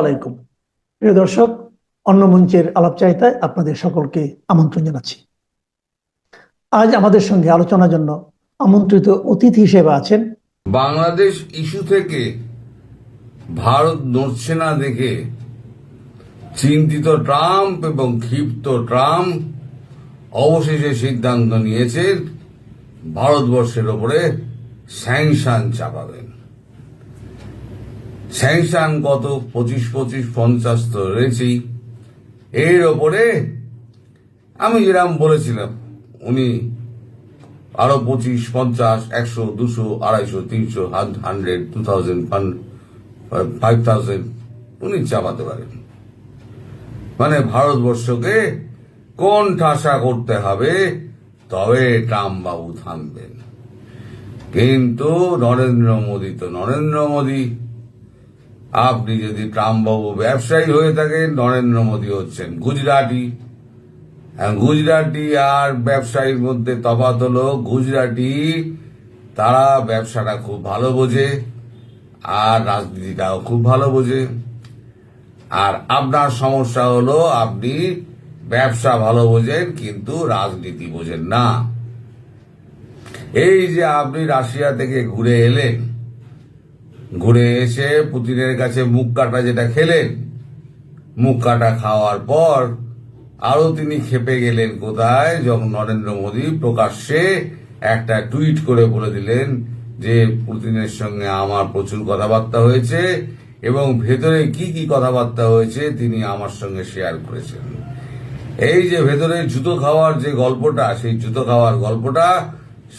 আলাইকুম। প্রিয় দর্শক, অন্য মঞ্চের আপনাদের সকলকে আমন্ত্রণ জানাচ্ছি। আজ আমাদের সঙ্গে আলোচনার জন্য আমন্ত্রিত অতিথি হিসেবে আছেন বাংলাদেশ ইস্যু থেকে ভারত নড়ছে না দেখে চিন্তিত ট্রাম্প এবং ক্ষিপ্ত ট্রাম্প অবশেষে সিদ্ধান্ত নিয়েছেন, ভারতবর্ষের ওপরে স্যাংশন চাপাবেন। স্যাংশন কত? পঁচিশ পঁচিশ, পঞ্চাশ তো রয়েছেই। এর ওপরে আমি যেরকম বলেছিলাম, উনি আরও পঁচিশ, পঞ্চাশ, একশো, দুশো, আড়াইশো, তিনশো hundred, two thousand five thousand উনি চাপাতে পারেন। মানে ভারতবর্ষকে কোন ঠাসা করতে হবে, তবে ট্রাম্প বাবু থামবেন। কিন্তু নরেন্দ্র মোদী তো নরেন্দ্র মোদী। আপনি যদি ট্রাম্প বাবু ব্যবসায়ী হয়ে থাকেন, নরেন্দ্র মোদী হচ্ছেন গুজরাটি। আর গুজরাটি আর ব্যবসায়ীর মধ্যে তফাৎ হলো, গুজরাটি তারা ব্যবসাটা খুব ভালো বোঝে আর রাজনীতিটাও খুব ভালো বোঝে। আর আপনার সমস্যা হলো, আপনি ব্যবসা ভালো বোঝেন কিন্তু রাজনীতি বোঝেন না। এই যে আপনি রাশিয়া থেকে ঘুরে এলেন ঘুরে এসে পুতিনের কাছে মুখ কাটা যেটা খেলেন, মুখ কাটা খাওয়ার পর আরও তিনি খেপে গেলেন কোথায়, যখন নরেন্দ্র মোদী প্রকাশ্যে একটা টুইট করে বলে দিলেন যে পুতিনের সঙ্গে আমার প্রচুর কথাবার্তা হয়েছে এবং ভেতরে কি কি কথাবার্তা হয়েছে তিনি আমার সঙ্গে শেয়ার করেছেন। এই যে ভেতরে জুতো খাওয়ার যে গল্পটা, সেই জুতো খাওয়ার গল্পটা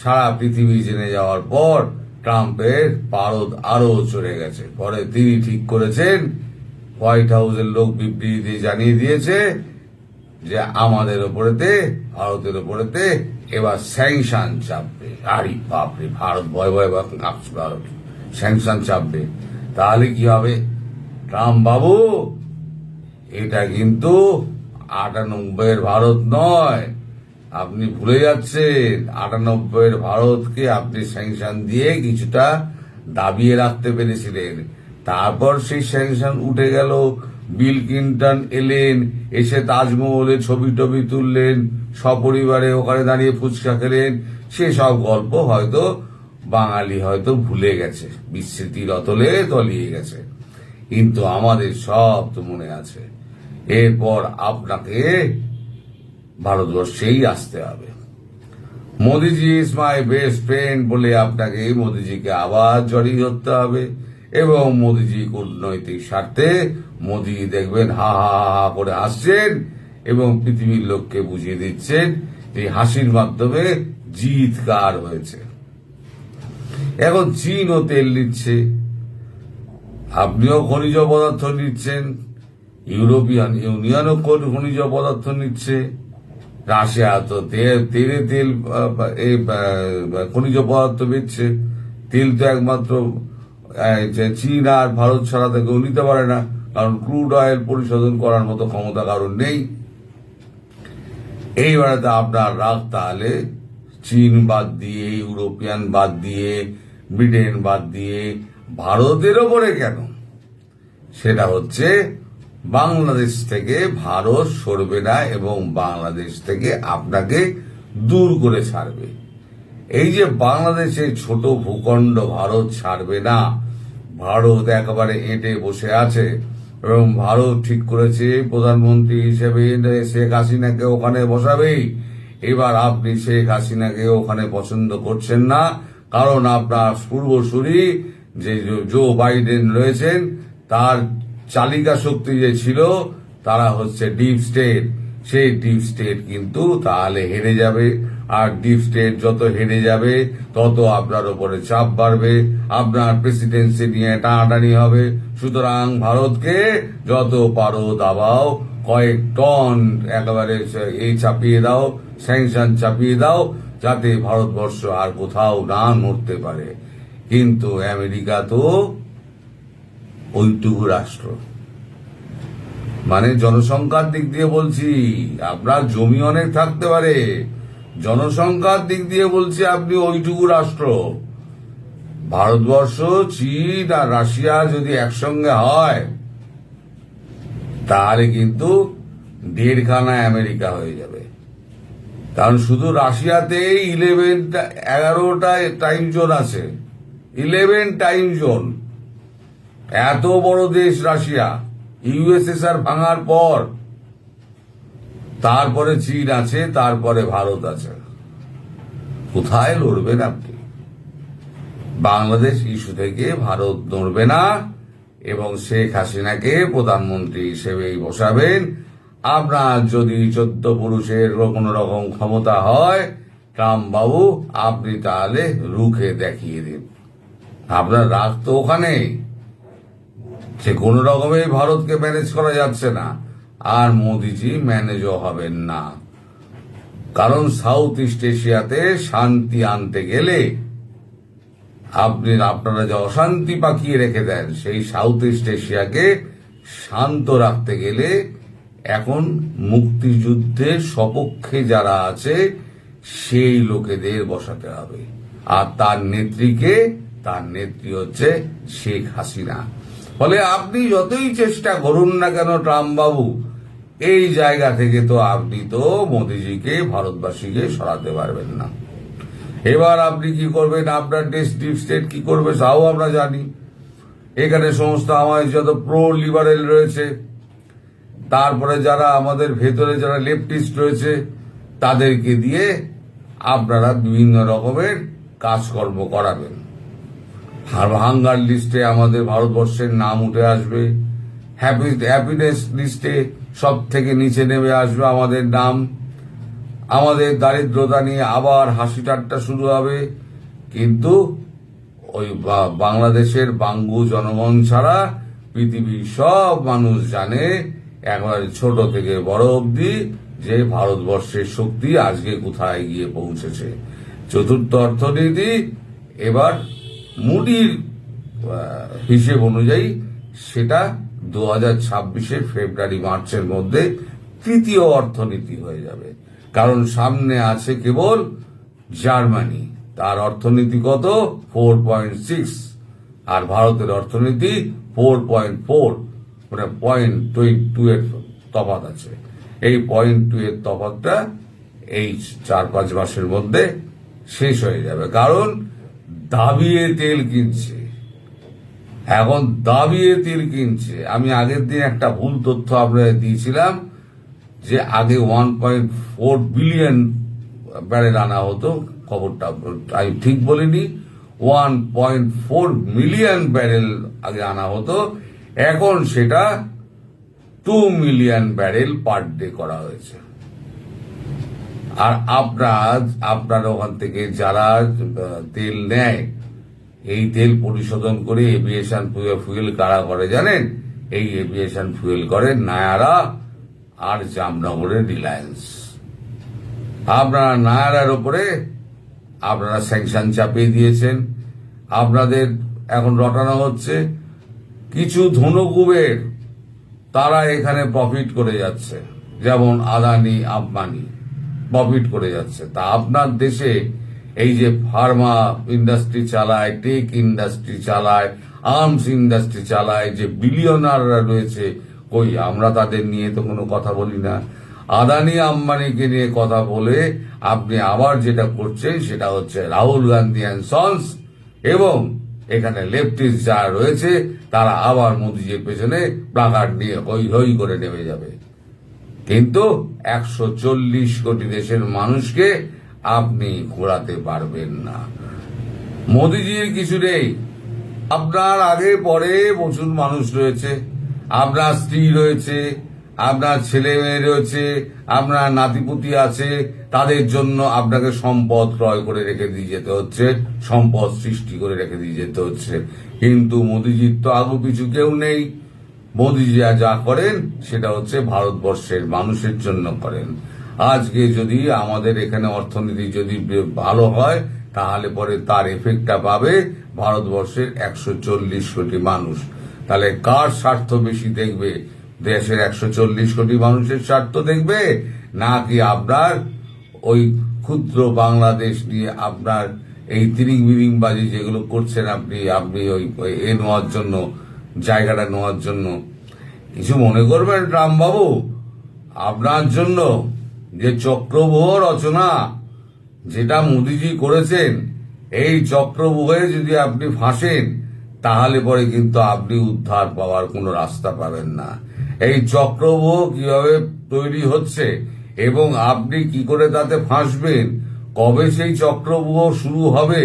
সারা পৃথিবী জেনে যাওয়ার পর ট্রাম্পের পারদ আরও চড়ে গেছে। পরে তিনি ঠিক করেছেন, হোয়াইট হাউসের লোক বিবৃতি জানিয়ে দিয়েছে যে আমাদের ওপরেতে, ভারতের ওপরেতে এবার স্যাংশন চাপবে। আরে বাপরে, ভারত ভয় ভয় কাঁপছে ভারত। স্যাংশন চাপবে। তাহলে কি হবে? ট্রাম্প বাবু, এটা কিন্তু আটানব্বইয়ের ভারত নয়। আপনি ভুলে যাচ্ছেন। আটানব্বইয়ের ভারতকে আপনি স্যাংশন দিয়ে কিছুটা দাবিয়ে রাখতে পেরেছিলেন। তারপর সেই স্যাংশন উঠে গেল। বিল ক্লিন্টন এলেন, এসে তাজমহলে ছবি টবি তুললেন, সপরিবারে ওখানে দাঁড়িয়ে ফুচকা খেলেন। সেসব গল্প হয়তো বাঙালি হয়তো ভুলে গেছে। বিস্মৃতির অতলে তলিয়ে গেছে। কিন্তু আমাদের সব তো মনে আছে। এরপর আপনাকে ভারতবর্ষেই আসতে হবে। মোদিজি ইজ মাই বেস্ট ফ্রেন্ড বলে আপনাকে মোদিজিকে আবার জড়িয়ে ধরতে হবে এবং মোদিজি কূটনৈতিক স্বার্থে মোদি দেখবেন হা হা হা করে হাসছেন এবং পৃথিবীর লোককে বুঝিয়ে দিচ্ছেন এই হাসির মাধ্যমে জিত কার হয়েছে। এখন চীনও তেল নিচ্ছে, আপনিও খনিজ পদার্থ নিচ্ছেন, ইউরোপিয়ান ইউনিয়নও খনিজ পদার্থ নিচ্ছে। রাশিয়া, তো তেল তেলে এই খনিজ পদার্থ বেচছে। তেল তো একমাত্র চীন আর ভারত ছাড়া থেকে নিতে পারে না, কারণ ক্রুড অয়েল পরিশোধন করার মতো ক্ষমতা কারণ নেই। এইবারে তো আপনার রাগ তাহলে চীন বাদ দিয়ে, ইউরোপিয়ান বাদ দিয়ে, ব্রিটেন বাদ দিয়ে, ভারতের ওপরে কেন? সেটা হচ্ছে বাংলাদেশ থেকে ভারত সরবে না এবং বাংলাদেশ থেকে আপনাকে দূর করে ছাড়বে। এই যে বাংলাদেশের ছোট ভূখণ্ড ভারত ছাড়বে না, ভারত একেবারে এঁটে বসে আছে এবং ভারত ঠিক করেছে, প্রধানমন্ত্রী হিসেবে শেখ হাসিনাকে ওখানে বসাবেই। এবার আপনি শেখ হাসিনাকে ওখানে পছন্দ করছেন না, কারণ আপনার পূর্বসূরি যে জো বাইডেন রয়েছেন, তার চালিকা শক্তি যে ছিল, তারা হচ্ছে ডিপ স্টেট। সেই ডিপ স্টেট কিন্তু তাহলে হেরে যাবে। আর ডিপ স্টেট যত হেরে যাবে, তত আপনার উপরে চাপ বাড়বে। আপনার প্রেসিডেন্সি নিয়ে টানাটানি হবে। সুতরাং ভারতকে যত পারো দাবাও, কয়েক টন একেবারে এই চাপিয়ে দাও স্যাংশন চাপিয়ে দাও, যাতে ভারতবর্ষ আর কোথাও না নড়তে পারে। কিন্তু আমেরিকা তো ওইটুকু রাষ্ট্র। মানে জনসংখ্যার দিক দিয়ে বলছি, আপনার জমি অনেক থাকতে পারে। জনসংখ্যার দিক দিয়ে বলছি, আপনি ওইটুকু রাষ্ট্র। ভারতবর্ষ, চীন আর রাশিয়া যদি একসঙ্গে হয়, তাহলে কিন্তু দেড়খানা আমেরিকা হয়ে যাবে। কারণ শুধু রাশিয়াতে ইলেভেন এগারোটা টাইম জোন আছে। ইলেভেন টাইম জোন এত বড় দেশ রাশিয়া ইউএসএসআর ভাঙার পর, তারপরে চীন আছে, তারপরে ভারত আছে। কোথায় লড়বেন আপনি? বাংলাদেশ ইস্যু থেকে ভারত নড়বে না, এবং শেখ হাসিনাকে প্রধানমন্ত্রী হিসেবেই বসাবেন। আপনার যদি চোদ্দ পুরুষের কোনো রকম ক্ষমতা হয় বাবু আপনি তাহলে রুখে দেখিয়ে দিন। আপনার রাগ তো ওখানেই। সে কোনো রকমে ভারতকে ম্যানেজ করা যাচ্ছে না। আর মোদিজি ম্যানেজও হবেন না। কারণ সাউথ ইস্ট এশিয়াতে শান্তি আনতে গেলে আপনি, আপনারা যে অশান্তি পাকিয়ে রেখে দেন, সেই সাউথ ইস্ট এশিয়াকে শান্ত রাখতে গেলে এখন মুক্তিযুদ্ধের সপক্ষে যারা আছে, সেই লোকেদের বসাতে হবে। আর তার নেত্রীকে, তার নেত্রী হচ্ছে শেখ হাসিনা। ফলে আপনি যতই চেষ্টা করুন না কেন ট্রাম্প বাবু এই জায়গা থেকে তো আপনি তো মোদিজিকে, ভারতবাসীকে সরাতে পারবেন না। এবার আপনি কি করবেন? আপনার ডিপ স্টেট কি করবে তাও আমরা জানি। এখানে সমস্ত আমার যত প্রো লিবারেল রয়েছে, তারপরে যারা আমাদের ভেতরে যারা লেফটিস্ট রয়েছে, তাদেরকে দিয়ে আপনারা বিভিন্ন রকমের কাজকর্ম করাবেন। আর হাঙ্গার লিস্টে আমাদের ভারতবর্ষের নাম উঠে আসবে। হ্যাপি হ্যাপিনেস লিস্টে সব থেকে নিচে নেমে আসবে আমাদের নাম। আমাদের দারিদ্রতা নিয়ে আবার হাসি ঠাট্টা শুরু হবে। কিন্তু ওই বাংলাদেশের বাঙ্গু জনগণ ছাড়া পৃথিবীর সব মানুষ জানে, একেবারে ছোট থেকে বড় অবধি যে ভারতবর্ষের শক্তি আজকে কোথায় গিয়ে পৌঁছেছে। চতুর্থ অর্থনীতি, এবার মুডির হিসেব অনুযায়ী সেটা দু হাজার ছাব্বিশে ফেব্রুয়ারি, মার্চের মধ্যে তৃতীয় অর্থনীতি হয়ে যাবে। কারণ সামনে আছে কেবল জার্মানি। তার অর্থনীতি কত? Four point six. আর ভারতের অর্থনীতি ফোর পয়েন্ট ফোর। মানে পয়েন্ট টু এর তফাত আছে। এই পয়েন্ট টু এর তফাতটা এই চার পাঁচ মাসের মধ্যে শেষ হয়ে যাবে। কারণ দাবিয়ে তেল কিনছে। এখন দাবিয়ে তেল কিনছে। আমি আগের দিন একটা ভুল তথ্য আপনাদের দিয়েছিলাম যে আগে one point four billion barrel আনা হতো। খবরটা আমি ঠিক বলিনি। One point four million barrel আগে আনা হতো। এখন সেটা two million barrel per day করা হয়েছে। আর আপনার আপনার ওখান থেকে যারা তেল নেয়, এই তেল পরিশোধন করে এভিয়েশন ফুয়েল কারা করে জানেন? এই এভিয়েশন ফুয়েল করে নায়ারা আর জামনগরের রিলায়েন্স আপনারা নায়ারার উপরে আপনারা স্যাংশন চাপিয়ে দিয়েছেন। আপনাদের এখন রটানো হচ্ছে। কিছু ধনুকুবের তারা এখানে প্রফিট করে যাচ্ছে। যেমন আদানি, আম্বানি। প্রফিট করে যাচ্ছে। তা আপনার দেশে এই যে ফার্মা ইন্ডাস্ট্রি চালায় টেক ইন্ডাস্ট্রি চালায় আর্মস ইন্ডাস্ট্রি চালায়, যে বিলিয়নাররা রয়েছে, কই, আমরা তাদের নিয়ে তো কোনো কথা বলি না। আদানি আম্বানিকে নিয়ে কথা বলে আপনি আবার যেটা করছেন সেটা হচ্ছে রাহুল গান্ধী অ্যান্ড সন্স এবং এখানে লেফটিস্ট যারা রয়েছে, তারা আবার মোদিজির পেছনে প্লাকার্ড নিয়ে হই হই করে নেমে যাবে। কিন্তু একশো চল্লিশ কোটি দেশের মানুষকে আপনি ঘোরাতে পারবেন না। মোদিজির কিছু নেই। আপনার আগে পরে প্রচুর মানুষ রয়েছে। আপনার স্ত্রী রয়েছে, আপনার ছেলে মেয়ে রয়েছে, আপনার নাতিপুতি আছে, তাদের জন্য আপনাকে সম্পদ ক্রয় করে রেখে দিয়ে যেতে হচ্ছে, সম্পদ সৃষ্টি করে রেখে দিয়ে যেতে হচ্ছে। কিন্তু মোদিজির তো আগু পিছু কেউ নেই। মোদিজি যা করেন, সেটা হচ্ছে ভারতবর্ষের মানুষের জন্য করেন। আজকে যদি আমাদের এখানে অর্থনীতি যদি ভালো হয়, তাহলে পরে তার এফেক্টটা পাবে ভারতবর্ষের একশো চল্লিশ কোটি মানুষ। তাহলে কার স্বার্থ বেশি দেখবে? দেশের একশো চল্লিশ কোটি মানুষের স্বার্থ দেখবে? নাকি আপনার ওই ক্ষুদ্র বাংলাদেশ নিয়ে আপনার এই তিরিং বিরিং বাজি যেগুলো করছেন আপনি আপনি ওই এ নেওয়ার জন্য জায়গাটা নেওয়ার জন্য। কিছু মনে করবেন রামবাবু? আপনার জন্য যে চক্রব্যূহ রচনা যেটা মোদিজি করেছেন, এই চক্রব্যূহে যদি আপনি ফাঁসেন, তাহলে পরে কিন্তু আপনি উদ্ধার পাওয়ার কোনো রাস্তা পাবেন না। এই চক্রব্যূহ কীভাবে তৈরি হচ্ছে এবং আপনি কি করে তাতে ফাঁসবেন, কবে সেই চক্রব্যূহ শুরু হবে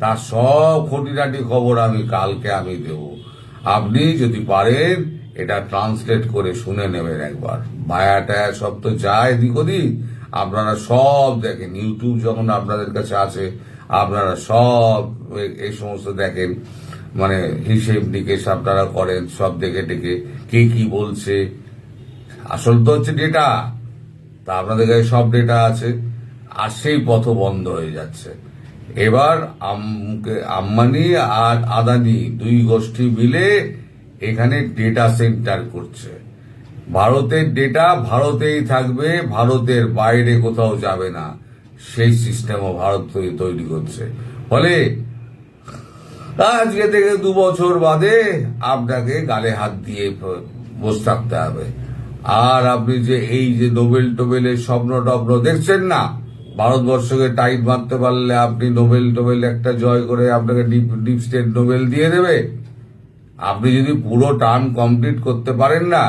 তার সব খুঁটিনাটি খবর আমি কালকে আমি দেব। আপনি যদি পারেন, এটা ট্রান্সলেট করে শুনে নেবেন একবার। ভায়া টায়া সব তো যায় এদিক ওদিক। আপনারা সব দেখেন ইউটিউব যখন আপনাদের কাছে আছে, আপনারা সব এই সমস্ত দেখেন। মানে হিসেব নিকেশ আপনারা করেন, সব দেখে টেকে, কে কি বলছে। আসল তো হচ্ছে ডেটা তা আপনাদের কাছে সব ডেটা আছে, আর সেই পথ বন্ধ হয়ে যাচ্ছে। এবার আম- আম্বানি আর আদানি দুই গোষ্ঠী মিলে এখানে ডেটা সেন্টার করছে। ভারতের ডেটা ভারতেই থাকবে, ভারতের বাইরে কোথাও যাবে না। সেই সিস্টেমও ভারত তৈরি করছে। ফলে আজকে থেকে দু বছর বাদে আপনাকে গালে হাত দিয়ে বসে থাকতে হবে। আর আপনি যে এই যে নোবেল টোবেলের স্বপ্ন টপ্ন দেখছেন না ভারতবর্ষকে টাইট মারতে পারলে আপনি নোবেল টোবেল একটা জয় করে আপনাকে ডিপ ডিপ স্টেট নোবেল দিয়ে দেবে। আপনি যদি পুরো টার্ম কমপ্লিট করতে পারেন না,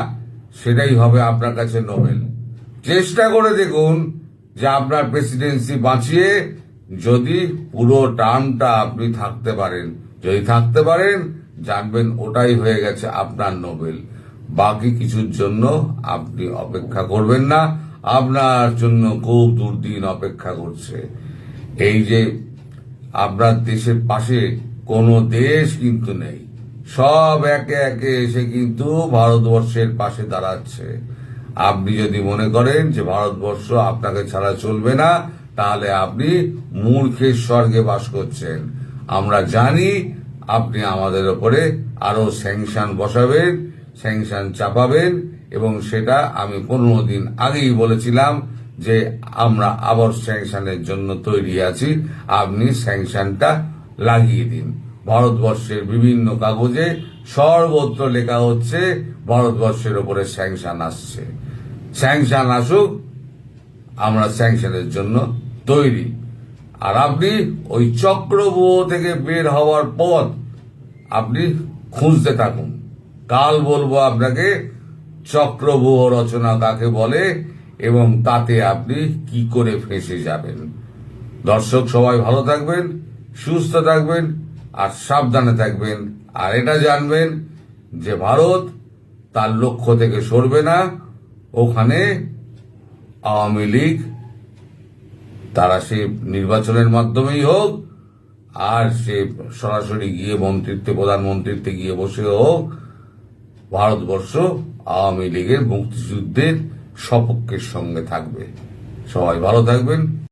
সেটাই হবে আপনার কাছে নোবেল। চেষ্টা করে দেখুন যে আপনার প্রেসিডেন্সি বাঁচিয়ে যদি পুরো টার্মটা আপনি থাকতে পারেন, যদি থাকতে পারেন, জানবেন ওটাই হয়ে গেছে আপনার নোবেল। বাকি কিছুর জন্য আপনি অপেক্ষা করবেন না। আপনার জন্য খুব দুর্দিন অপেক্ষা করছে। এই যে আপনার দেশের পাশে কোনো দেশ কিন্তু নেই। সব একে একে এসে কিন্তু ভারতবর্ষের পাশে দাঁড়াচ্ছে। আপনি যদি মনে করেন যে ভারতবর্ষ আপনাকে ছাড়া চলবে না, তাহলে আপনি মূর্খের স্বর্গে বাস করছেন। আমরা জানি আপনি আমাদের ওপরে আরও স্যাংশন বসাবেন, স্যাংশন চাপাবেন এবং সেটা আমি পনেরো দিন আগেই বলেছিলাম যে আমরা আবার স্যাংশনের জন্য তৈরি আছি। আপনি স্যাংশনটা লাগিয়ে দিন। ভারতবর্ষের বিভিন্ন কাগজে সর্বত্র লেখা হচ্ছে, ভারতবর্ষের ওপরে স্যাংশন আসছে। স্যাংশন আসুক, আমরা স্যাংশনের জন্য তৈরি। আর আপনি ওই চক্রব্যূহ থেকে বের হওয়ার পথ আপনি খুঁজতে থাকুন। কাল বলব আপনাকে চক্রব্যূহ রচনা কাকে বলে এবং তাতে আপনি কি করে ফেঁসে যাবেন? দর্শক সবাই ভালো থাকবেন, সুস্থ থাকবেন আর সাবধানে থাকবেন। আর এটা জানবেন যে ভারত তার লক্ষ্য থেকে সরবে না। ওখানে আওয়ামী লীগ তারা সে নির্বাচনের মাধ্যমেই হোক আর সে সরাসরি গিয়ে মন্ত্রিত্বে, প্রধানমন্ত্রীত্বে গিয়ে বসে হোক ভারতবর্ষ আওয়ামী লীগের মুক্তিযুদ্ধের সপক্ষের সঙ্গে থাকবে। সবাই ভালো থাকবেন।